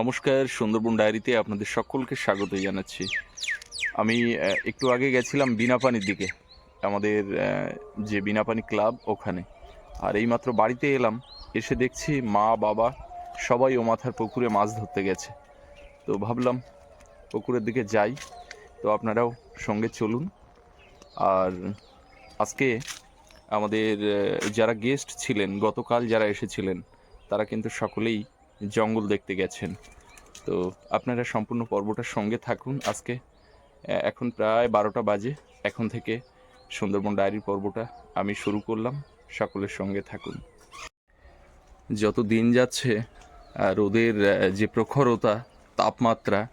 নমস্কার, সুন্দরবন ডায়েরিতে আপনাদের সকলকে স্বাগত জানাচ্ছি। আমি একটু আগে গেছিলাম বিনাপানির দিকে, আমাদের যে বিনাপানি ক্লাব ওখানে। আর এইমাত্র বাড়িতে এলাম, এসে দেখছি মা, বাবা সবাই ও মাথার পুকুরে মাছ ধরতে গেছে। তো ভাবলাম পুকুরের দিকে যাই, তো আপনারাও সঙ্গে চলুন। আর আজকে আমাদের যারা গেস্ট ছিলেন, গতকাল যারা এসেছিলেন, তারা কিন্তু সকলেই জঙ্গল দেখতে গেছেন। তো আপনারা সম্পূর্ণ পর্বটার সঙ্গে থাকুন আজকে। এখন প্রায় বারোটা বাজে। এখন থেকে সুন্দরবন ডায়েরির পর্বটা আমি শুরু করলাম। সকলের সঙ্গে থাকুন। যত দিন যাচ্ছে রোদের যে প্রখরতা, তাপমাত্রা,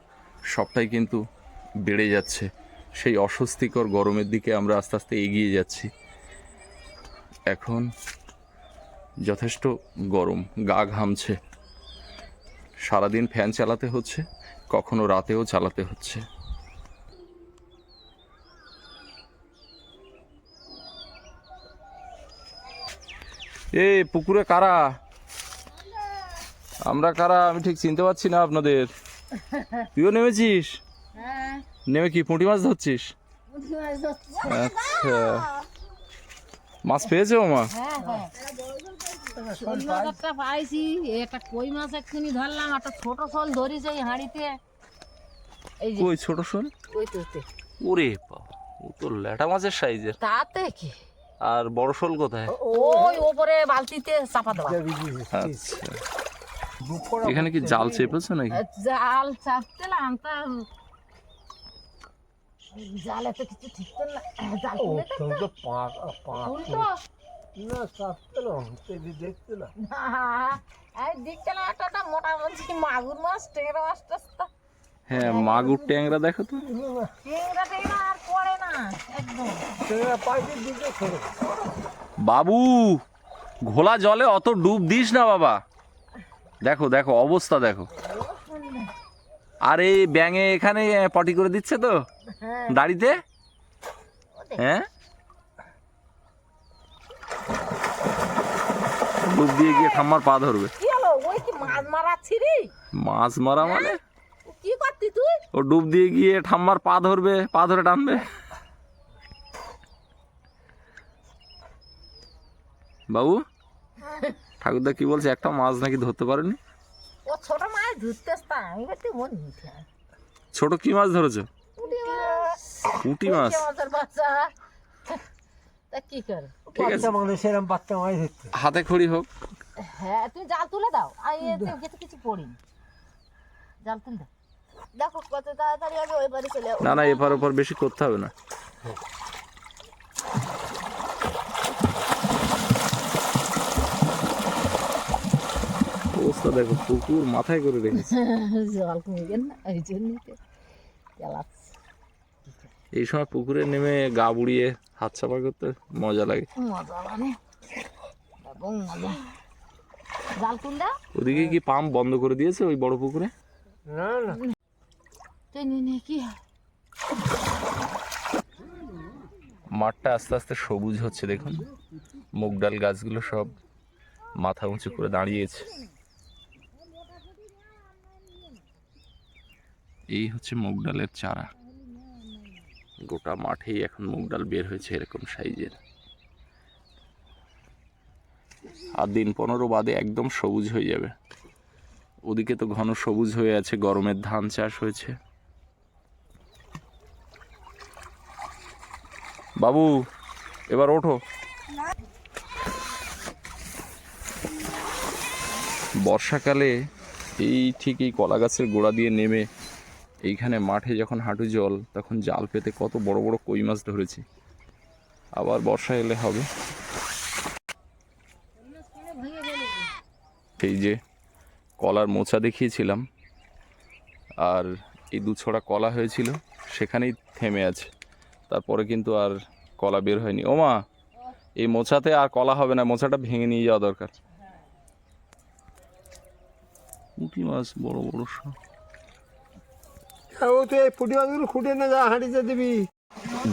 সবটাই কিন্তু বেড়ে যাচ্ছে। সেই অস্বস্তিকর গরমের দিকে আমরা আস্তে আস্তে এগিয়ে যাচ্ছি। এখন যথেষ্ট গরম, গা ঘামছে। সারাদিন ফ্যান চালাতে হচ্ছে কখনো রাতেও চালাতে হচ্ছে। এ পুকুরে কারা? আমরা কারা? আমি ঠিক চিনতে পারছি না আপনাদের। তুইও নেমেছিস? হ্যাঁ। নেমে কি পুঁটি মাছ ধরছিস? মাছ আচ্ছা। মাছ পেয়েছে ও মা হ্যাঁ হ্যাঁ। একটা পাইছি একটা কই মাছ ধরলাম একটা ছোট শোল ধরিছে এই হাঁড়িতে। এই যে ওই ছোট শোল? তো ওরে বাবা ও তো ল্যাটা মাছের সাইজের। তাতে কি? আর বড় শোল কোথায়? ওই ওপরে বালতিতে চাপা দেওয়া। আচ্ছা। এখানে কি জাল চেপেছো নাকি? জাল চাপতেলাম তা জালে তো কিছু ঠিক না জাল তো তো পাক পাক না চাপছিল দেখছিল না। এই দেখছিলাম একটা একটা মোটা বলছি মাগুর মাছ টেংরা মাছ হ্যাঁ মাগুর ট্যাংরা দেখো তো। টেংরা টেংরা আর পড়ে না একদম। দিকে ছেড়ে বাবু ঘোলা জলে অত ডুব দিস না বাবা। দেখো দেখো অবস্থা দেখো। আর এই ব্যাঙে এখানে পটি করে দিচ্ছে তো? হ্যাঁ। দাড়িতে? হ্যাঁ? ডুব দিয়ে গিয়ে ঠাম্মার পা ধরবে। মাছ মারা মানে? ও কি করতি তুই? ও ডুব দিয়ে গিয়ে ঠাম্মার পা ধরবে পা ধরে টানবে। বাবু ঠাকুরদা কি বলছে? একটা মাছ নাকি ধরতে পারেনি? ও ছোট মাছ ধরতে আমি বলছি মন ছোট কি মাছ ধরেছো? পুঁটি মাছ। তা কি করে? ঠিক আছে। মানুষ এরম বাচ্চা মাছ ধরতে হাতে খড়ি হোক। হ্যাঁ তুমি জাল তুলে দাও। আর এতে কিছু পড়িনি। জাল তুলে দাও। দেখো কত তাড়াতাড়ি আমি ওই বাড়ি চলে যাব না না এপার ওপার বেশি করতে হবে না। অবস্থা দেখো পুকুর মাথায় করে রেখেছে। জল কমে গেল না এই চালাচ্ছি এই সময় পুকুরে নেমে গা বুড়িয়ে হাত সাফা করতে মজা লাগে। মজা মানে। মজা। জাল তুল ওদিকে কি পাম্প বন্ধ করে দিয়েছে ওই বড় পুকুরে? না না। তুই নিয়ে নে কি মাঠটা আস্তে আস্তে সবুজ হচ্ছে দেখুন। মুগ ডাল গাছগুলো সব মাথা উঁচু করে দাঁড়িয়েছে। এই হচ্ছে মুগ ডালের চারা। গোটা মাঠেই এখন মুগ ডাল বের হয়েছে এরকম সাইজের। আর দিন পনেরো বাদে একদম সবুজ হয়ে যাবে। ওদিকে তো ঘন সবুজ হয়ে আছে, গরমের ধান চাষ হয়েছে। বাবু, এবার ওঠো। বর্ষাকালে এই ঠিক এই কলা গাছের গোড়া দিয়ে নেমে এইখানে মাঠে যখন হাঁটু জল, তখন জাল পেতে কত বড় বড় কই মাছ ধরেছি। আবার বর্ষা এলে হবে। এই যে কলার মোচা দেখিয়েছিলাম, আর এই দু ছড়া কলা হয়েছিল, সেখানেই থেমে আছে। তারপরে কিন্তু আর কলা বের হয়নি। ওমা, এই মোচাতে আর কলা হবে না, মোচাটা ভেঙে নিয়ে যাওয়া দরকার। পুঁটি মাছ বড় বড় সব। ও খুঁটে না, যা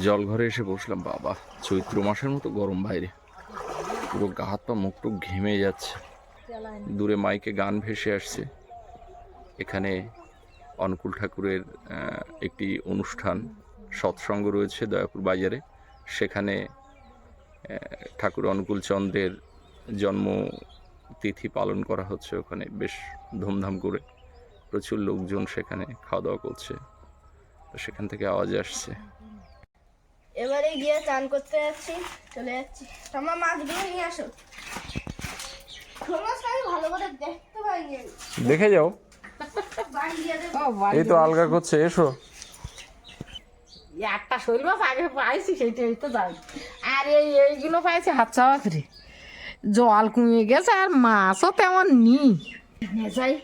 জল ঘরে এসে বসলাম, বাবা। চৈত্র মাসের মতো গরম বাইরে। পুরো গা হাত পা মুখ টুক ঘেমে যাচ্ছে। দূরে মাইকে গান ভেসে আসছে। এখানে অনুকূল ঠাকুরের একটি অনুষ্ঠান, সৎসঙ্গ রয়েছে দয়াপুর বাজারে। সেখানে ঠাকুর অনুকূল চন্দ্রের জন্ম তিথি পালন করা হচ্ছে ওখানে, বেশ ধুমধাম করে। প্রচুর লোকজন সেখানে খাওয়া দাওয়া করছে। তো সেখান থেকে আওয়াজ আসছে। এবারে গিয়ে চান করতে যাচ্ছি চলে যাচ্ছি। তোমার মাছগুলো নিয়ে আসো। ভালো করে দেখতে পাইনি দেখে যাও। এই তো আলগা করছে এসো। একটা শৈল মাছ আগে পাইছি সেইটাই তো যাই। আর এই এইগুলো পাইছি হাত চাওয়া করে। জল কমে গেছে আর মাছও তেমন নি যাই।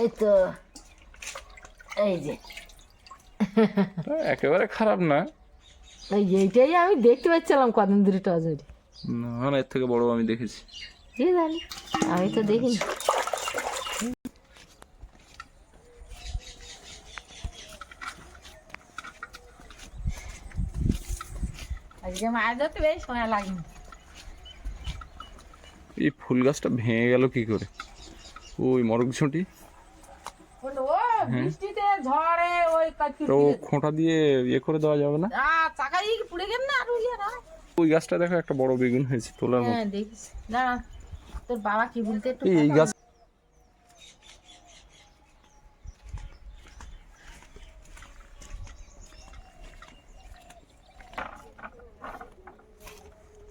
এই তো এই যে। একেবারে খারাপ না। এই এইটাই আমি দেখতে পাচ্ছিলাম কদিন ধরে টজরি না না এর থেকে বড় আমি দেখেছি। কে জানি। আমি তো দেখিনি। আজকে মাছ ধরতে বেশ সময় লাগেনি। এই ফুল গাছটা ভেঙে গেল কি করে? ওই মরক ঝুঁটি বৃষ্টিতে ঝড়ে ওই তো খোঁটা দিয়ে ইয়ে করে দেওয়া যাবে না? চাকাই পুড়ে গেল না আর ওই গাছটা দেখো একটা বড় বেগুন হয়েছে তোলার মতো। হ্যাঁ দেখিস। তোর বাবা কি বলতে একটু এই গাছ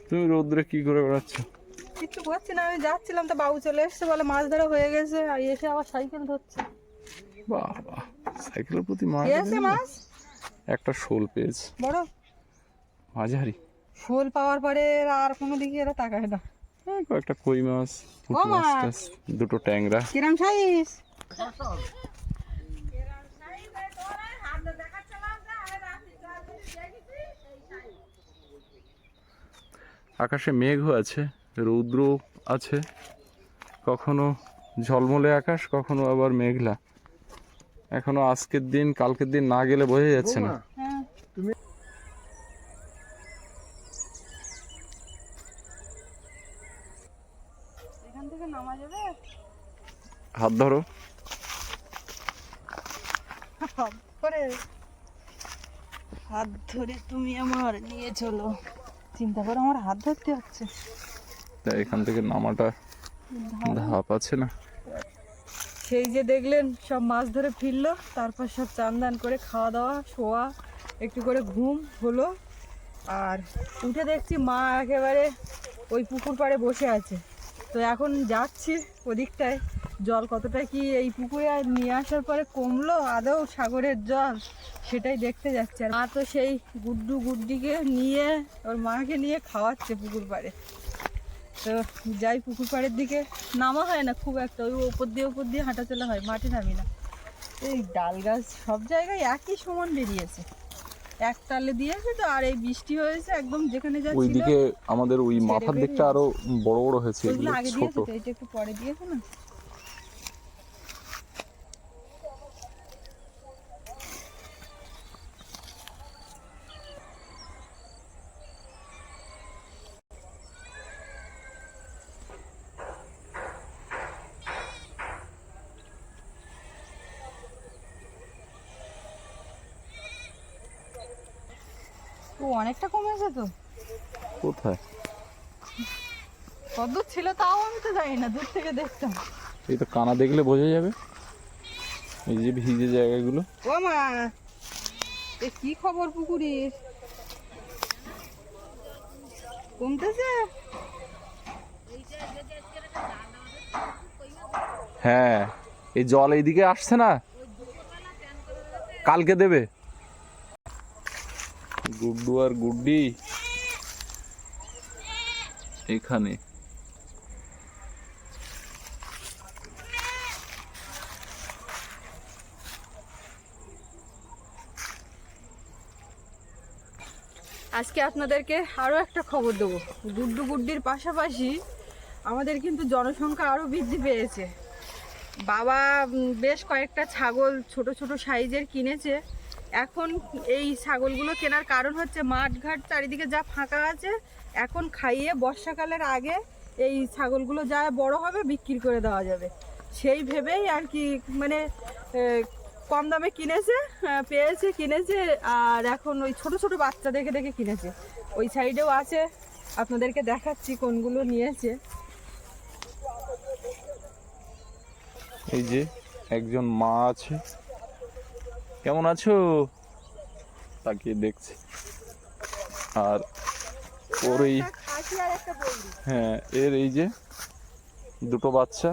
তুমি রোদ্রে কি করে বেড়াচ্ছ? কিচ্ছু করছি না আমি যাচ্ছিলাম তো বাবু চলে এসছে বলে মাছ ধরা হয়ে গেছে আর এসে আবার সাইকেল ধরছে। বাহ বাহ সাইকেলের প্রতি মাছ পেয়েছে মাছ? একটা শোল পেয়েছে। বড়? মাঝারি? শোল পাওয়ার পরে আর কোনো দিকে এরা তাকায় না। কয়েকটা কই মাছ পুঁটি মাছ। দুটো ট্যাংরা। কিরম সাইজ? আকাশে মেঘও আছে। রৌদ্র আছে কখনো ঝলমলে আকাশ কখনো আবার মেঘলা। এখনও আজকের দিন কালকের দিন না গেলে বোঝা যাচ্ছে না। হাত ধরো। হাত ধরে তুমি আমার নিয়ে চলো। চিন্তা করো আমার হাত ধরতে হচ্ছে। তা এখান থেকে নামাটা ধাপ। আছে না? সেই যে দেখলেন সব মাছ ধরে ফিরলো তারপর সব চান করে খাওয়া দাওয়া শোয়া একটু করে ঘুম হলো আর উঠে দেখছি মা একেবারে ওই পুকুর পাড়ে বসে আছে। তো এখন যাচ্ছি ওদিকটায় জল কতটা কি এই পুকুরে আর নিয়ে আসার পরে কমলো? আদৌ সাগরের জল? সেটাই দেখতে যাচ্ছে। আর মা তো সেই গুড্ডু গুড্ডিকে নিয়ে ওর মাকে নিয়ে খাওয়াচ্ছে পুকুর পাড়ে। তো যাই পুকুর পাড়ের দিকে নামা হয় না খুব একটা ওই ওপর দিয়ে ওপর দিয়ে হাঁটা চলা হয় মাঠে নামি না। এই ডাল গাছ সব জায়গায় একই সমান বেরিয়েছে। এক তালে দিয়েছে তো আর এই বৃষ্টি হয়েছে একদম যেখানে যা ওইদিকে আমাদের ওই মাথার দিকটা আরও বড় বড় হয়েছে এগুলো ছোট। এটা একটু পরে দিয়েছে না? অনেকটা কমেছে তো। কোথায়? কত ছিল তাও আমি তো জানি না দূর থেকে দেখতাম। এই তো কানা দেখলে বোঝা যাবে। এই যে ভিজে জায়গাগুলো। ও মা এ কি খবর পুকুরের? কমতেছে? হ্যাঁ এই জল এইদিকে আসছে না? কালকে দেবে? গুড্ডু আর গুড্ডি? এখানে। আজকে আপনাদেরকে আরও একটা খবর দেবো। গুড্ডু গুড্ডির পাশাপাশি আমাদের কিন্তু জনসংখ্যা আরও বৃদ্ধি পেয়েছে। বাবা বেশ কয়েকটা ছাগল ছোট ছোট সাইজের কিনেছে। এখন এই ছাগলগুলো কেনার কারণ হচ্ছে মাঠঘাট চারিদিকে যা ফাঁকা আছে, এখন খাইয়ে বর্ষাকালের আগে এই ছাগলগুলো যা বড় হবে বিক্রি করে দেওয়া যাবে। সেই ভেবেই আর কি মানে কম দামে কিনেছে পেয়েছে, কিনেছে, আর এখন ওই ছোট ছোট বাচ্চা দেখে দেখে কিনেছে। ওই সাইডেও আছে, আপনাদেরকে দেখাচ্ছি কোনগুলো নিয়েছে। এই যে একজন মা আছে। কেমন আছো? তাকিয়ে দেখছে। আর ওর এই হ্যাঁ এর এই যে দুটো বাচ্চা।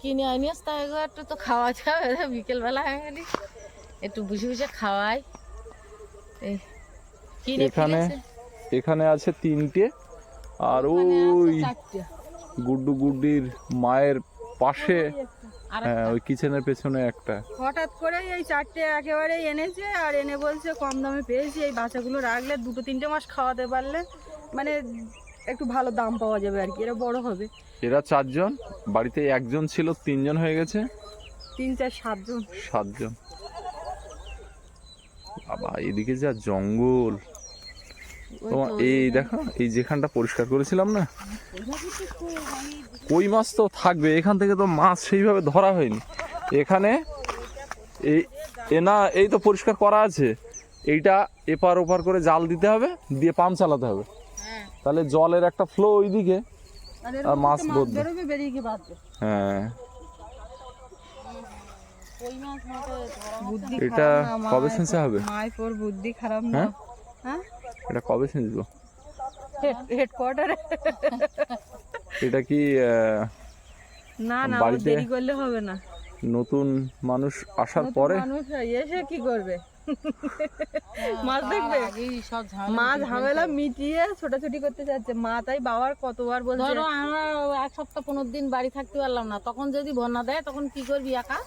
কিনে আনিস তা একটু তো খাওয়া যাবে বিকেলবেলা হয়ে গেলি। একটু বসে বসে খাওয়াই। এখানে এখানে আছে তিনটে। আর ওই গুড্ডু গুড্ডির মায়ের পাশে হ্যাঁ ওই কিচেনের পেছনে একটা। হঠাৎ করে এই চারটে একেবারে এনেছে আর এনে বলছে কম দামে পেয়েছি এই বাচ্চাগুলো রাখলে দুটো তিনটে মাস খাওয়াতে পারলে মানে একটু ভালো দাম পাওয়া যাবে আর কি এরা বড় হবে। এরা চারজন বাড়িতে একজন ছিল তিনজন হয়ে গেছে? তিন চার সাতজন। সাতজন। বাবা এদিকে যা জঙ্গল। তোমার এই দেখো এই যেখানটা পরিষ্কার করেছিলাম না কই মাছ তো থাকবে এখান থেকে তো মাছ সেইভাবে ধরা হয়নি। এখানে এই এ না এই তো পরিষ্কার করা আছে। এইটা এপার ওপার করে জাল দিতে হবে দিয়ে পাম্প চালাতে হবে। হ্যাঁ। তাহলে জলের একটা ফ্লো ওইদিকে আর আর মাছ বদলে। হ্যাঁ। এটা কবে ছেঁচা হবে? মায়ের বুদ্ধি খারাপ না। হ্যাঁ? হ্যাঁ এটা কবে ছেঁচবো হেডকোয়ার্টারে এটা কি না না বাড়িতে- দেরি করলে হবে না। নতুন মানুষ আসার পরে? মানুষ এসে কি করবে? মাছ দেখবে? মা মিটিয়ে ঝামেলা মিটিয়ে ছোটাছুটি করতে চাচ্ছে মা তাই বাবার কতবার বলছে ধরো আমরা এক সপ্তাহ পনেরো দিন বাড়ি থাকতে পারলাম না। তখন যদি বন্যা দেয় তখন কি করবি একা?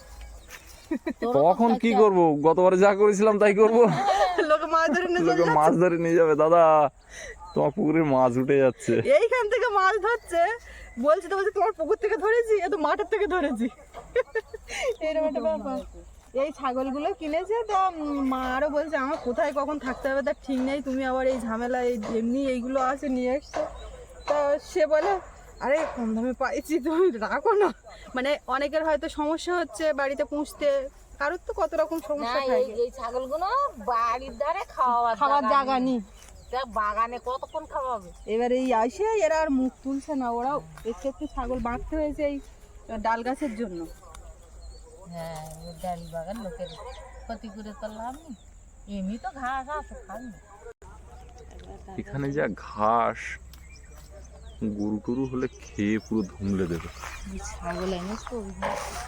তখন কি। করব? গতবারে যা করেছিলাম তাই করব। লোকে মাছ ধরে নিয়ে লোকে মাছ ধরে নিয়ে যাবে দাদা। তোমার পুকুরে মাছ উঠে যাচ্ছে। এইখান থেকে মাছ ধরছে। বলছে তো বলছে তোমার পুকুর থেকে ধরেছি এ তো মাঠের থেকে ধরেছি। এরকম একটা ব্যাপার। এই ছাগলগুলো কিনেছে তা মা আরও বলছে আমার কোথায় কখন থাকতে হবে? তার ঠিক নেই তুমি আবার এই ঝামেলা এই এমনি এইগুলো আছে নিয়ে এসছো। তা সে বলে আরে কম দামে পাইছি তুমি? রাখো না। মানে অনেকের হয়তো সমস্যা হচ্ছে বাড়িতে পুষতে। কারোর তো কত রকম সমস্যা এই থাকে। এই ছাগলগুলো বাড়ির ধারে খাওয়ার জায়গা নেই। বাগানে কতক্ষণ খাওয়াবে? এবার এই আসে এরা আর মুখ তুলছে না। ওরা একটু একটু ছাগল বাঁধতে হয়েছে এই ডাল গাছের জন্য। হ্যাঁ ডাল বাগান লোকের ক্ষতি করে তো লাভ নেই। এমনি তো ঘাস আছে খাবি এখানে যা ঘাস গরু টরু হলে খেয়ে পুরো ধুমলে দেবে।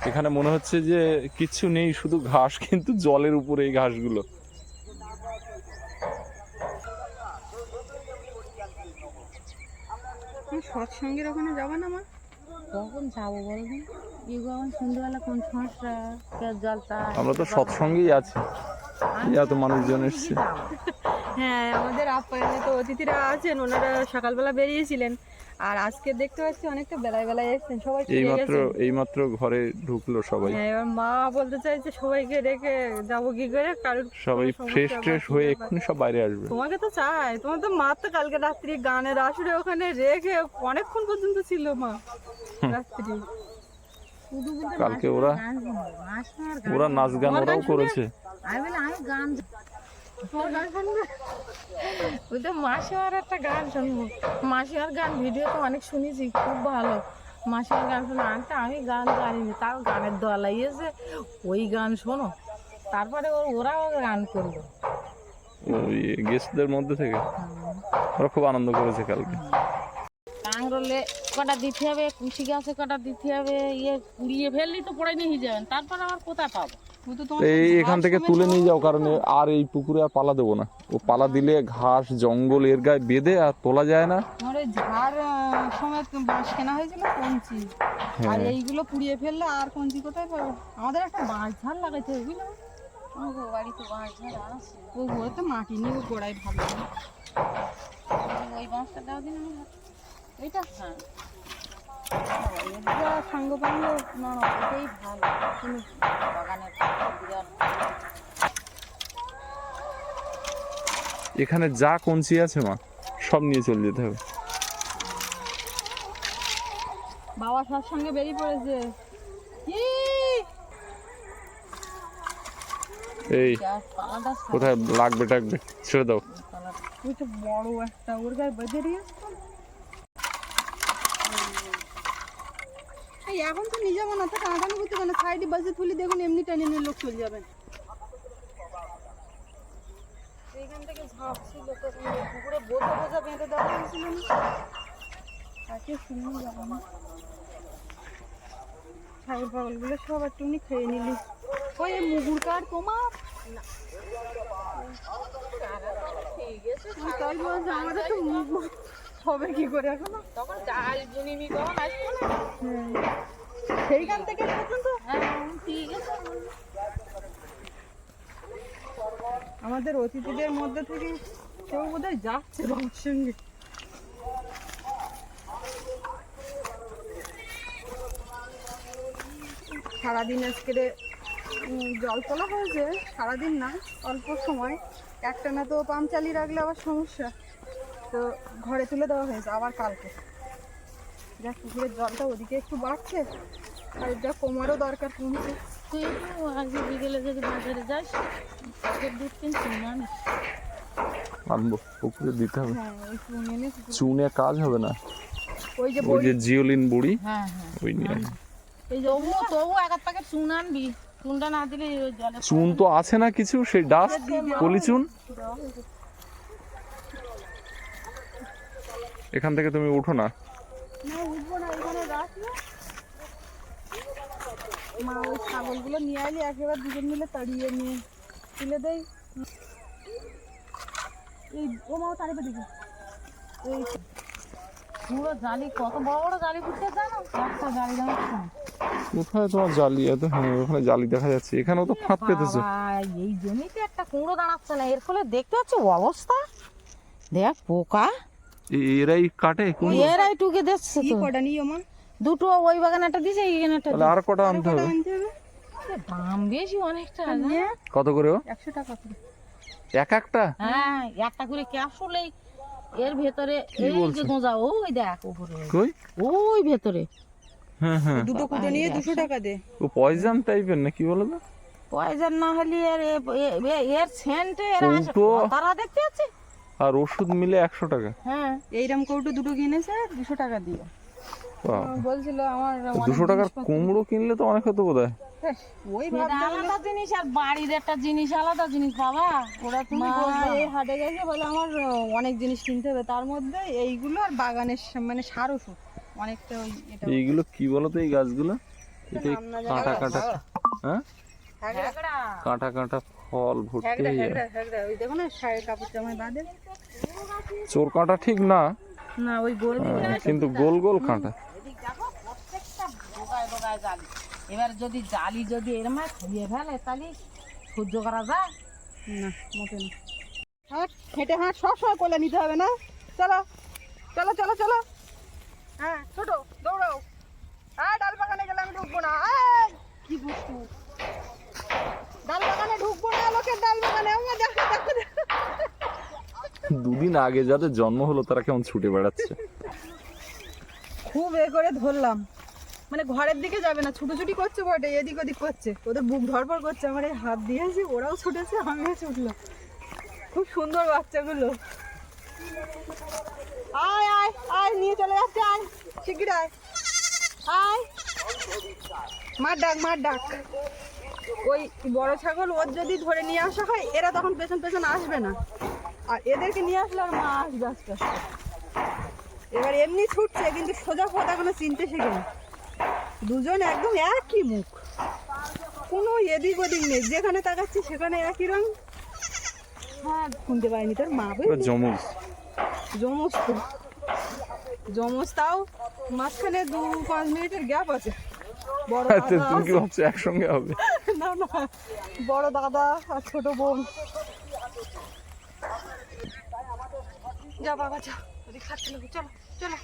এখানে মনে হচ্ছে যে কিচ্ছু নেই শুধু ঘাস কিন্তু জলের উপরে এই ঘাসগুলো। সৎসঙ্গের ওখানে যাবে না মা? কখন যাব বলদিন এগুলো সন্ধ্যেবেলা কোন সমস্যা জলটা? আমরা তো সৎসঙ্গেই আছি। এই এত মানুষজন এসছে। হ্যাঁ আমাদের আপ্যায়নে তো অতিথিরা আছেন ওনারা সকালবেলা বেরিয়েছিলেন। আর আজকে দেখতে পাচ্ছি অনেকটা বেলায় বেলায় এসেছেন সবাই গেছেন। এইমাত্র ঘরে ঢুকলো সবাই। হ্যাঁ এবার মা বলতে চাইছে সবাইকে রেখে যাব কি করে কারোর সবাই ফ্রেশ ট্রেশ হয়ে। এক্ষুনি সব বাইরে আসবে। তোমাকে তো চাই তোমার তো মা তো কালকে রাত্রি গানের আসরে ওখানে রেখে অনেকক্ষণ পর্যন্ত ছিল মা। রাত্রি। কালকে ওরা ওরা নাচ গান ওরাও করেছে। আমি গান মাসিমার একটা গান শুনব। মাসিমার গান ভিডিও তো অনেক শুনেছি খুব ভালো। মাসিমার গান শুনে আমি তো আমি গান জানিনি তাও গানের দল এসে ওই গান শোনো তারপরে ওরাও গান করল ওই গেস্টদের মধ্যে থেকে। ওরা খুব আনন্দ করেছে কালকে। কাংরলে কটা দিতে হবে কুশি গাছে কটা দিতে হবে ইয়ে কুড়িয়ে ফেললি তো পড়ে নিয়ে যাবেন তারপর আবার কোথায় পাবো? এই এখান থেকে তুলে নিয়ে যাও কারণ আর এই পুকুরে আর পালা দেবো না। ও পালা দিলে ঘাস জঙ্গল এর গায়ে বেঁধে আর তোলা যায় না। ঝাড় সময় বাঁশ কেনা হয়েছিল কঞ্চি। আর এইগুলো পুড়িয়ে ফেললে আর কঞ্চি কোথায় পাবো? আমাদের একটা বাঁশ ঝাড় লাগাইতে হবে বুঝলে? আমাদের বাড়িতে বাঁশ ঝাড় আছে। মাটি নিয়ে ও গোড়ায় ভালো ওই বাঁশটা দাও দিন আমার হাতে। এইটা? হ্যাঁ। এটা সাঙ্গ পাঙ্গ না না ওটাই ভালো। কিন্তু বাগানের এখানে যা কঞ্চি আছে মা সব নিয়ে চলে যেতে হবে। বাবা সব সঙ্গে বেরিয়ে পড়েছে। এই কোথায় লাগবে টাকবে ছেড়ে দাও। তো বড় একটা ওর গায়ে বেঁধে এই এখন তো নিয়ে যাব না তো টানাটানি করতে কেন সাইডে বাজে তুলি দেখুন এমনি টেনে নিয়ে লোক চলে যাবেন এইখান থেকে ঝাঁপ ছিল তো পুকুরে বোঝা বোঝা বেঁধে দেওয়া হয়েছিল না। তাকে শুনে যাব না। ছাগল পাগলগুলো সব একটুখানি খেয়ে নিলি। ওই মুগুর কাঠ তোমার আমি তাই বলছি আমাদের তো মুখ হবে কি করে এখনও? তখন জাল বুনিমি কখন আসব না? সেইখান থেকে পর্যন্ত? হ্যাঁ ঠিক আছে। আমাদের অতিথিদের মধ্যে থেকে কেউ বোধ হয় যাচ্ছে বাবার সঙ্গে সারাদিন আজকে জল তোলা হয়েছে সারাদিন না অল্প সময়। একটানা তো পাম্প চালিয়ে রাখলে আবার সমস্যা। তো ঘরে তুলে দেওয়া হয়েছে আবার কালকে। দেখ পুকুরের জলটা ওদিকে একটু বাড়ছে আর যা কমারও দরকার কমছে। তুই একটু আজকে বিকেলে যদি বাজারে যাস পাখির দুধ কিনছি মানুষ আনব পুকুরে দিতে হবে। হ্যাঁ চুন কাজ হবে না? ওই যে ওই যে জিওলিন বুড়ি? হ্যাঁ হ্যাঁ। ওই নিয়ে। এই তবু তবু এক আধ প্যাকেট চুন আনবি। চুনটা না দিলে চুন তো আছে না কিছু সেই ডাস্ট কলি চুন এখান থেকে তুমি উঠো না। মা ওই ছাগলগুলো নিয়ে আইলে একেবারে দুজন মিলে তাড়িয়ে নিয়ে তুলে দেই। এই ও মা তাড়িয়ে দিবে এই পুরো জালি কত বড় বড় জালি ফুটতে জানো? একটা জালি দাম কোথায় তোমার জালি? এত হ্যাঁ ওখানে জালি দেখা যাচ্ছে। এখানেও তো ফাঁদ পেতেছে। এই জমিতে একটা কুমড়ো দাঁড়াচ্ছে না এর ফলে দেখতে পাচ্ছি অবস্থা? দেখ পোকা। এরাই কাটে কোন এরাই টুকে দিচ্ছে কি তো। কটা নিও মা? দুটো ওই বাগানে একটা দিছে এইখানে একটা তাহলে আর কটা আনতে হবে। দাম বেশি অনেকটা না? কত করে ও? একশো টাকা করে। এক একটা? হ্যাঁ একটা করে ক্যাপসুলেই এর ভেতরে এই যে গোঁজা ওই দেখ উপরে। কই? ওই ভেতরে। হ্যাঁ হ্যাঁ। দুটো কুটো নিয়ে দুশো টাকা দে। ও পয়জন টাইপের না কি বলো তো? পয়জন না হলে এর এর সেন্টে এর তারা দেখতে আছে? আর ওষুধ মিলে একশো টাকা। হ্যাঁ এইরকম কৌটো দুটো কিনেছে দুশো টাকা দিয়ে। বলছিল আমার দুশো টাকার কুমড়ো কিনলে তো অনেক হতো বোধ হয় ওই আলাদা জিনিস আর বাড়ির একটা জিনিস আলাদা জিনিস বাবা। ওরা তুমি এই হাটে গেছে বলে আমার অনেক জিনিস কিনতে হবে। তার মধ্যে এইগুলো আর বাগানের মানে সার ওষুধ। অনেকটা ওই এটা এইগুলো কি বলো তো এই গাছগুলো? এটা নাম কাঁটা কাঁটা হ্যাঁ। কাঁটা কাঁটা ফল ভর্তি। হ্যাগড়া যায়। হ্যাগড়া হ্যাগড়া ওই দেখো না শাড়ির কাপড় জামায় বাঁধে। চোর কাঁটা ঠিক না? না ওই গোল হ্যাঁ, কিন্তু গোল গোল কাঁটা। দেখো প্রত্যেকটা ডোগায় ডোগায় জালি। এবার যদি জালি যদি এরম খুলিয়ে ফেলে তাহলে সহ্য করা যায়? না মোটে না। হাট হেঁটে হাট সব সময় কোলে নিতে হবে না? চলো চলো চলো চলো। হ্যাঁ ছোট দৌড়াও। হ্যাঁ ডাল বাগানে গেলে আমি ঢুকবো না। এই, কি দুষ্টু ডাল বাগানে ঢুকবো না লোকের ডাল বাগানে আমার দেখো দেখো দেখো। দুদিন আগে যাদের জন্ম হলো তারা কেমন ছুটে বেড়াচ্ছে। খুব এ করে ধরলাম। মানে ঘরের দিকে যাবে না ছুটোছুটি করছে বটে এদিক ওদিক করছে। ওদের বুক ধরপর করছে আমার এই হাত দিয়েছি ওরাও ছুটেছে আমিও ছুটলাম। খুব সুন্দর বাচ্চাগুলো। আয় আয় আয় নিয়ে চলে যাচ্ছে আয় শিগগির আয়। আয়। মার ডাক মার ডাক। ওই বড় ছাগল ওর যদি ধরে নিয়ে আসা হয় এরা তখন পেছন পেছন আসবে না। আর এদেরকে নিয়ে আসলে আর মা আসবে আস্তে আস্তে। এবার এমনি ছুটছে কিন্তু সোজা পথ এখনও চিনতে শিখে না দুজন একদম একই মুখ। কোনো এদিক ওদিক নেই যেখানে তাকাচ্ছি সেখানে একই রং। হ্যাঁ শুনতে পাইনি তোর মা বুঝলি? জমজ জমজ তো। জমজ তাও মাঝখানে দু পাঁচ মিনিটের গ্যাপ আছে। বড় তুমি কি ভাবছ একসঙ্গে হবে? না না বড় দাদা আর ছোট বোন। যা বাবা যা। ওদিক খাচ্ছে লোক চলো চলো।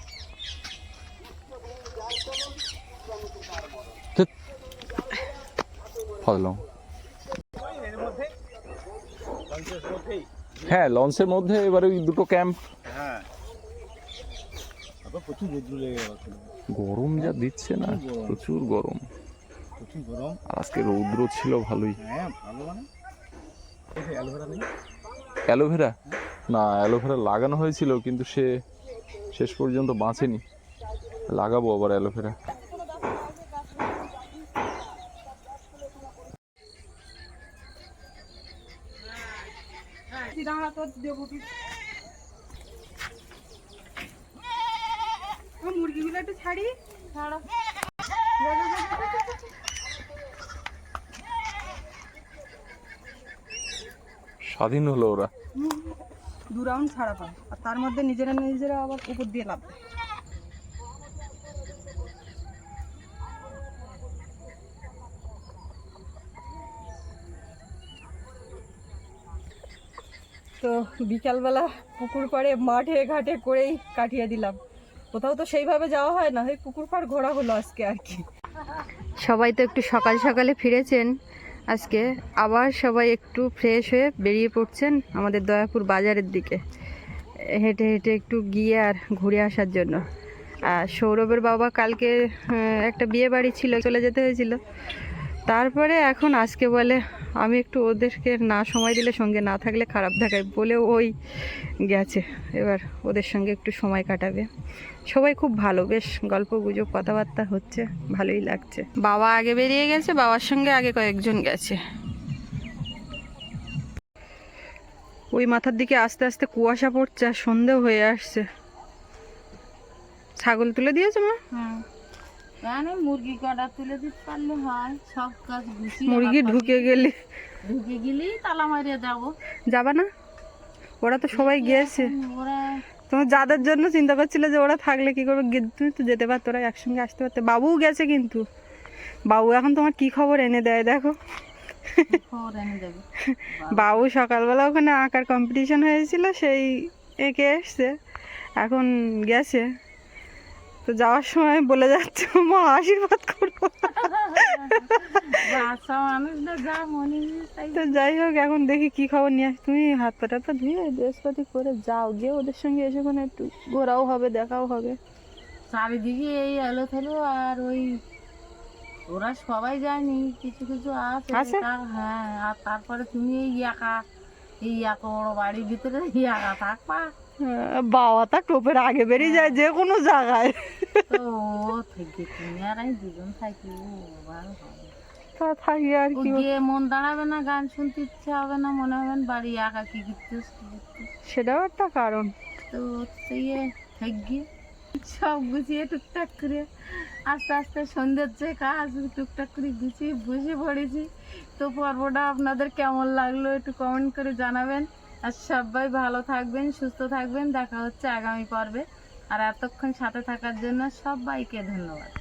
ফজলাম হ্যাঁ লঞ্চের মধ্যে এবারে ওই দুটো ক্যাম্প। হ্যাঁ। প্রচুর রোদ্র লেগে গেল গরম যা দিচ্ছে না প্রচুর গরম প্রচুর গরম আর আজকে রৌদ্র ছিল ভালোই হ্যাঁ ভালো মানে অ্যালোভেরা নেই অ্যালোভেরা না অ্যালোভেরা লাগানো হয়েছিল কিন্তু সে শেষ পর্যন্ত বাঁচেনি লাগাবো আবার অ্যালোভেরা দাঁড়া তোর দেবো ও মুরগিগুলো একটু ছাড়ি। ছাড়ো স্বাধীন হলো ওরা। দু রাউন্ড ছাড়া পায় আর তার মধ্যে নিজেরা নিজেরা আবার উপর দিয়ে লাভ তো বিকালবেলা পুকুর পাড়ে মাঠে ঘাটে করেই কাটিয়ে দিলাম। কোথাও তো সেইভাবে যাওয়া হয় না। এই পুকুর পাড় ঘোরা হলো আজকে আর কি। সবাই তো একটু সকাল সকালে ফিরেছেন। আজকে আবার সবাই একটু ফ্রেশ হয়ে বেরিয়ে পড়ছেন আমাদের দয়াপুর বাজারের দিকে। হেঁটে হেঁটে একটু গিয়ে আর ঘুরে আসার জন্য। আর সৌরভের বাবা কালকে একটা বিয়ে বাড়ি ছিল, চলে যেতে হয়েছিল। তারপরে এখন আজকে বলে আমি একটু ওদেরকে না সময় দিলে সঙ্গে না থাকলে খারাপ দেখায় বলে ওই গেছে। এবার ওদের সঙ্গে একটু সময় কাটাবে। সবাই খুব ভালো বেশ গল্প গুজব কথাবার্তা হচ্ছে ভালোই লাগছে। বাবা আগে বেরিয়ে গেছে বাবার সঙ্গে আগে কয়েকজন গেছে। ওই মাথার দিকে আস্তে আস্তে কুয়াশা পড়ছে আর সন্ধেও হয়ে আসছে। ছাগল তুলে দিয়েছে মা? হ্যাঁ কেন মুরগি কটা তুলে দিতে পারলে হয়? সব কাজ গুছিয়ে মুরগি ঢুকে গেলে। ঢুকে গেলেই তালা মারিয়ে যাব যাবা না? ওরা তো সবাই গিয়েছে। ওরা যাদের জন্য চিন্তা করছিলে যে ওরা থাকলে কি করবে তুমি তো যেতে পারতো ওরা একসঙ্গে আসতে পারতো। বাবুও গেছে কিন্তু। বাবু এখন তোমার কি খবর এনে দেয় দেখো। বাবু। সকালবেলা ওখানে আঁকার কম্পিটিশন হয়েছিল সেই এঁকে এসছে। এখন গেছে। তো যাওয়ার সময় বলে যাচ্ছে মা আশীর্বাদ করব তো যাই হোক এখন দেখি কি খবর নিয়ে আস। তুমি হাত পাটা তো ধুয়ে ড্রেসপাতি করে যাও গিয়ে ওদের সঙ্গে এসে কোনো একটু ঘোরাও হবে দেখাও হবে। চারিদিকে এই এলো থেলো আর ওই ওরা সবাই যায়নি কিছু কিছু আছে? হ্যাঁ আর তারপরে তুমি এই একা এই এত বড় বাড়ির ভিতরে একা থাকবা? বাবা তা টোপের আগে বেরিয়ে যায় যে কোনো জায়গায়। তো থেকে আর কি। মন দাঁড়াবে না গান শুনতে ইচ্ছে হবে না মনে হবে বাড়ি একা কি সেটাও একটা কারণ। তো থাকি সব গুছিয়ে টুকটাক করে আস্তে আস্তে সন্ধ্যের যে কাজ টুকটাক করে গুছিয়ে বসে পড়েছি। তো পর্বটা আপনাদের কেমন লাগল একটু কমেন্ট করে জানাবেন। আর সবাই ভালো থাকবেন, সুস্থ থাকবেন। দেখা হচ্ছে আগামী পর্বে। আর এতক্ষণ সাথে থাকার জন্য সবাইকে ধন্যবাদ।